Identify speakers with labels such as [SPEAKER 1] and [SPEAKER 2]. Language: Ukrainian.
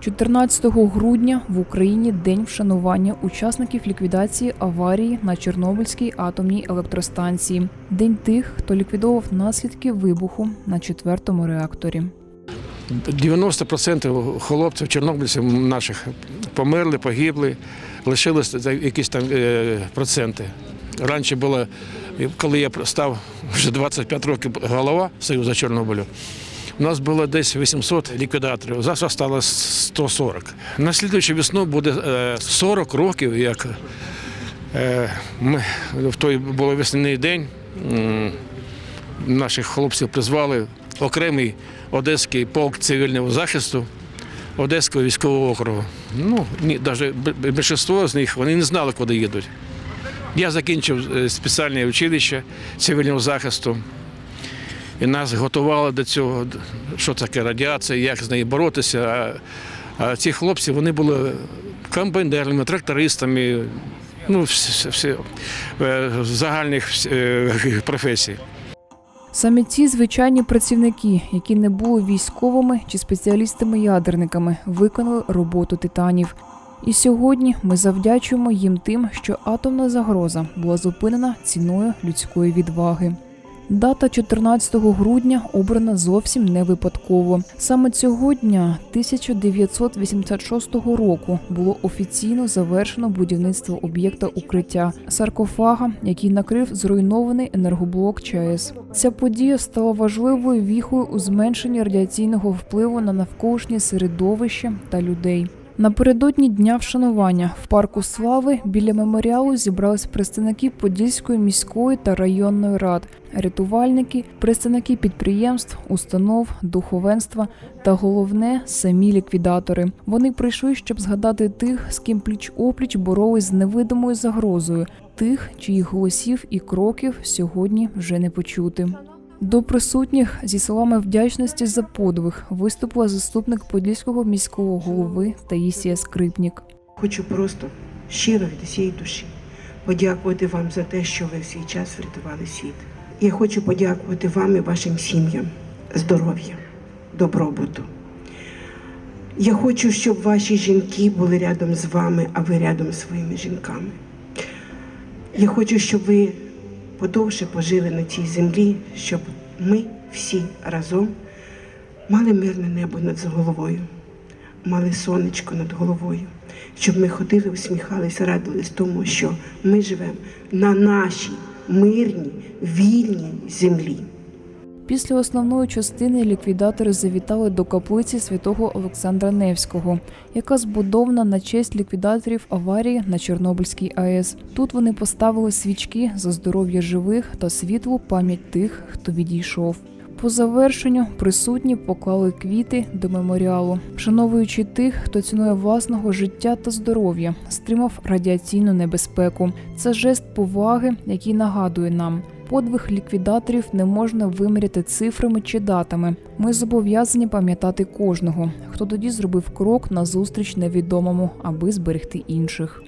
[SPEAKER 1] 14 грудня в Україні день вшанування учасників ліквідації аварії на Чорнобильській атомній електростанції. День тих, хто ліквідовував наслідки вибуху на четвертому реакторі.
[SPEAKER 2] 90% хлопців, чорнобильців наших померли, погибли, лишились за якісь там е, проценти. Раніше було, коли я став вже 25 років голова Союзу Чорнобилю, у нас було десь 800 ліквідаторів, зараз стало 140. На слідуючу весну буде е, 40 років, як е, ми в той був весняний день. Наших хлопців призвали окремий Одеський полк цивільного захисту Одеського військового округу. Ну, ні, навіть більшість з них вони не знали, куди їдуть. Я закінчив е, спеціальне училище цивільного захисту. І нас готували до цього, що таке радіація, як з нею боротися. А, ці хлопці вони були комбайнерами, трактористами, ну, всі, всі, е, загальних е, професій.
[SPEAKER 1] Саме ці звичайні працівники, які не були військовими чи спеціалістами-ядерниками, виконали роботу титанів. І сьогодні ми завдячуємо їм тим, що атомна загроза була зупинена ціною людської відваги. Дата 14 грудня обрана зовсім не випадково. Саме цього дня 1986 року було офіційно завершено будівництво об'єкта укриття саркофага, який накрив зруйнований енергоблок ЧАЕС. Ця подія стала важливою віхою у зменшенні радіаційного впливу на навколишнє середовище та людей. Напередодні дня вшанування в парку слави біля меморіалу зібрались представники Подільської міської та районної рад, рятувальники, представники підприємств, установ, духовенства та головне самі ліквідатори. Вони прийшли, щоб згадати тих, з ким пліч опліч боролись з невидимою загрозою, тих, чиїх голосів і кроків сьогодні вже не почути. До присутніх зі словами вдячності за подвиг виступила заступник подільського міського голови Таїсія Скрипнік.
[SPEAKER 3] Хочу просто щиро від усієї душі подякувати вам за те, що ви в свій час врятували світ. Я хочу подякувати вам і вашим сім'ям здоров'я, добробуту. Я хочу, щоб ваші жінки були рядом з вами, а ви рядом з своїми жінками. Я хочу, щоб ви подовше пожили на цій землі, щоб ми всі разом мали мирне небо над головою, мали сонечко над головою, щоб ми ходили, усміхалися, радились тому, що ми живемо на нашій мирній, вільній землі.
[SPEAKER 1] Після основної частини ліквідатори завітали до каплиці святого Олександра Невського, яка збудована на честь ліквідаторів аварії на Чорнобильській АЕС. Тут вони поставили свічки за здоров'я живих та світлу пам'ять тих, хто відійшов. По завершенню присутні поклали квіти до меморіалу, вшановуючи тих, хто цінує власного життя та здоров'я, стримав радіаційну небезпеку. Це жест поваги, який нагадує нам. Подвиг ліквідаторів не можна виміряти цифрами чи датами. Ми зобов'язані пам'ятати кожного, хто тоді зробив крок назустріч невідомому, аби зберегти інших.